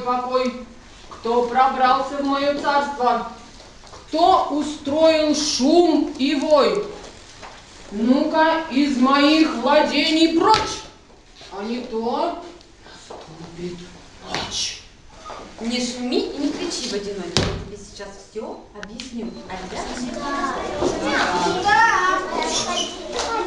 покой? Кто пробрался в мое царство? Кто устроил шум и вой? Ну-ка, из моих владений прочь, а не то наступит ночь. Не шуми и не кричи в одиночку. Я тебе сейчас все объясню. Чтобы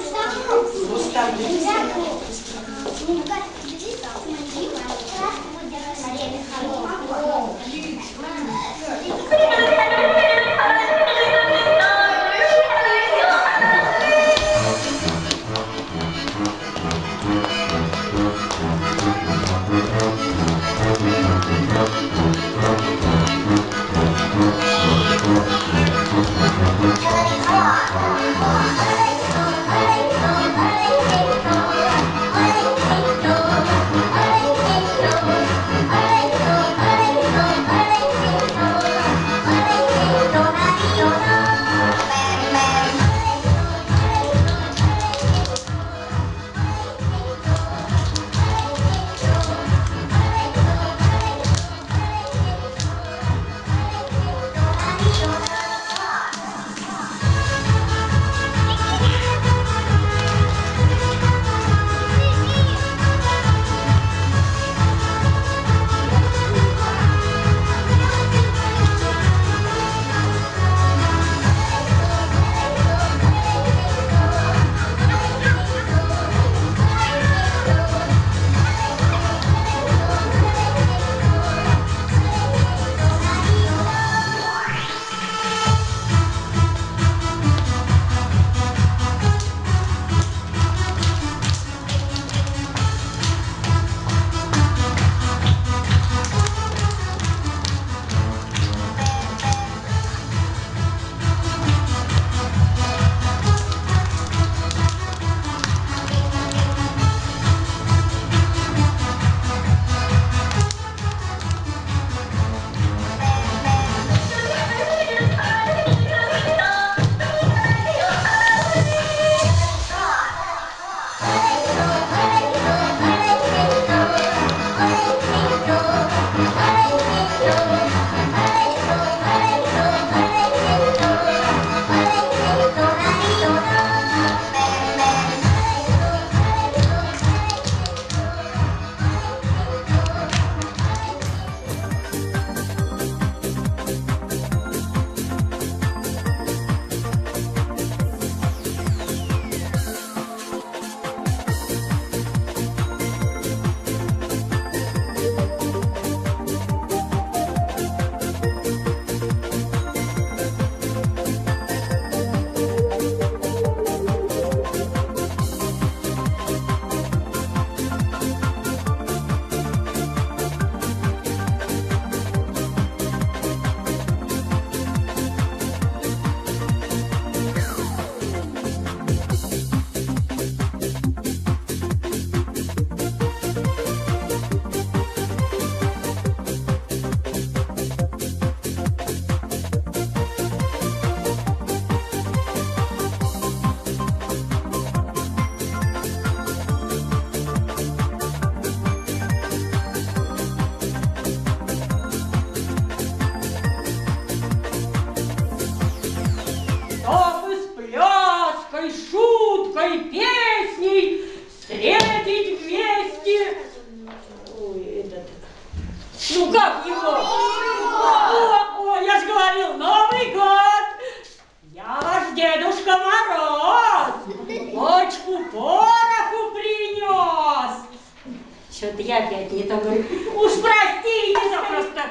Что-то я опять не то говорю. Уж простите за просто.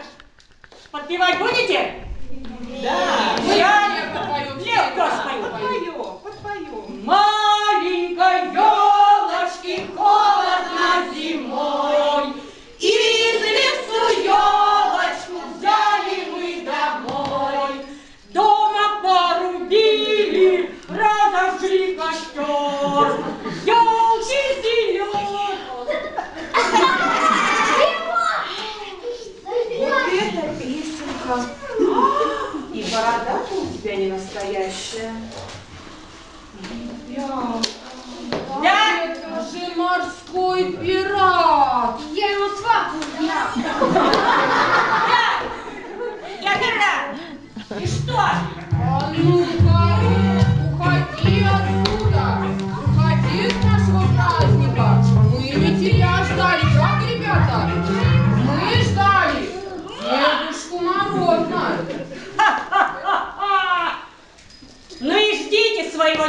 Подпевать будете? Да. Я легко спою. Подпоем, подпоем. собака. И борода у тебя не настоящая. Я же морской пират. Я его сваку Я. Я. Пират. И что? А ну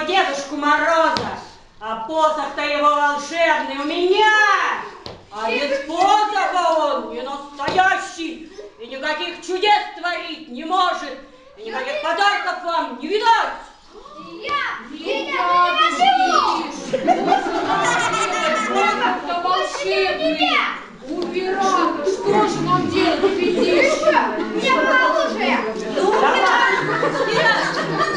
Дедушку Мороза, а посох-то его волшебный у меня! А без посоха он не настоящий, и никаких чудес творить не может, и никаких подарков вам не видать! Ну, подождите. Посох-то волшебный. У пирата. Что же нам делать, ребятишки? Мне оружие. Пират,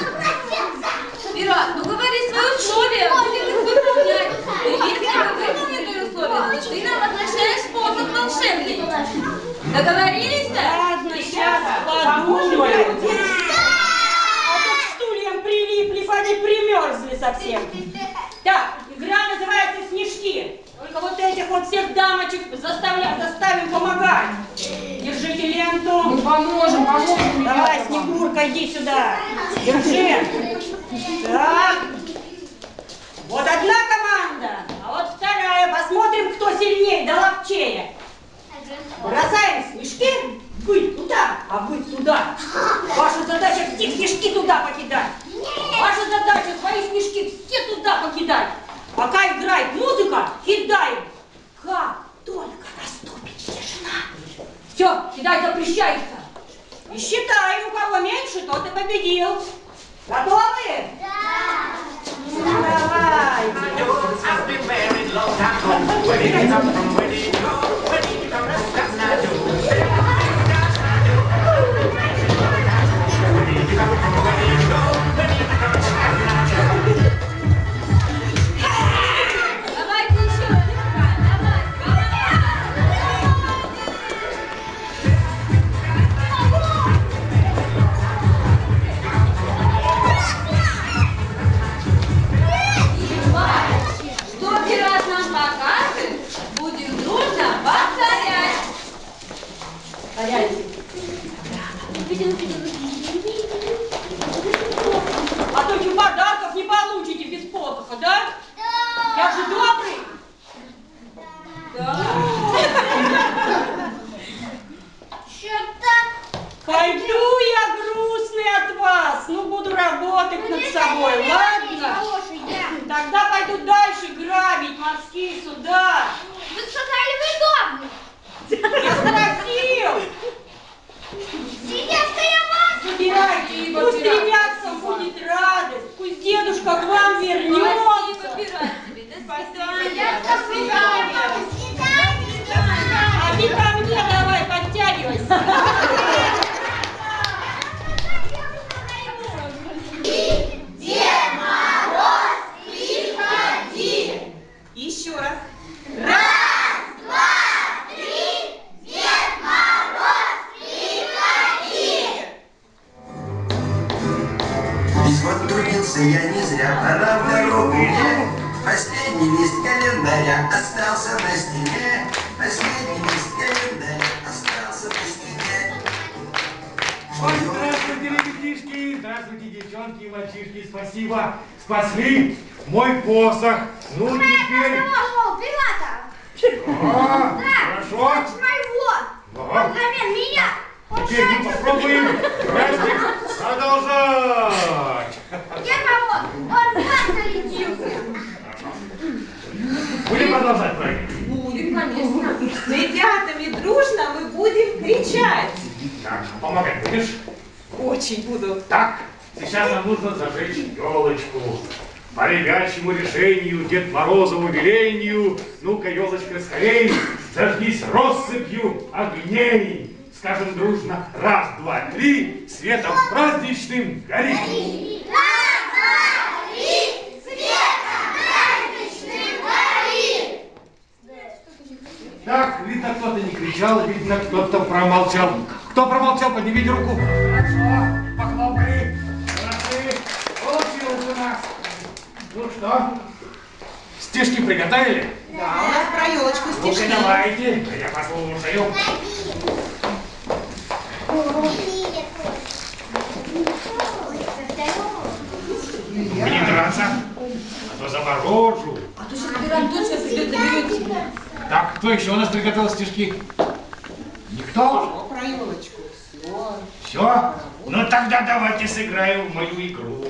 иди сюда. Держи. Так. Where did you come from? Where did you go? Дедушка к вам Спасибо, вернется. до свидания. Трудился я не зря, пора в дорогу мне. Последний лист календаря остался на стене. Последний лист календаря остался на стене. Ой, здравствуйте, ребятишки, здравствуйте, девчонки и мальчишки, спасибо, спасли мой посох. Ну, теперь... Нашел пирата. А, Да. хорошо. Моего. Ага. Взамен меня. Теперь мы попробуем праздник продолжать. Я кого? Он в вас залетелся. Будем продолжать праздник. Будем, конечно. С ребятами дружно мы будем кричать. Так, помогай, будешь? Очень буду. Так, сейчас нам нужно зажечь елочку. По ребячьему решению, Дед Морозову велению, ну-ка, елочка, скорей, зажгись россыпью огней. Скажем дружно, раз, два, три, светом праздничным гори. Так, видно, кто-то не кричал, видно, кто-то промолчал. Кто промолчал, поднимите руку. Хорошо, похлопали. Молодцы. Получилось у нас. Ну что, Стишки приготовили? Да, у нас про елочку Ну-ка стишки. давайте, я послушаю. Не драться, а то заморожу. А то сейчас Пиран точно придет, заберет тебя. Кто еще у нас приготовил стишки? Никто? Про елочку. Все. Все? Ну тогда давайте сыграем в мою игру.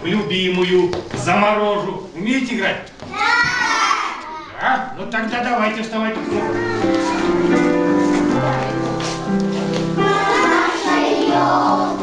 В любимую, заморожу. Умеете играть? Да! А? Ну тогда давайте вставать. Наша елка.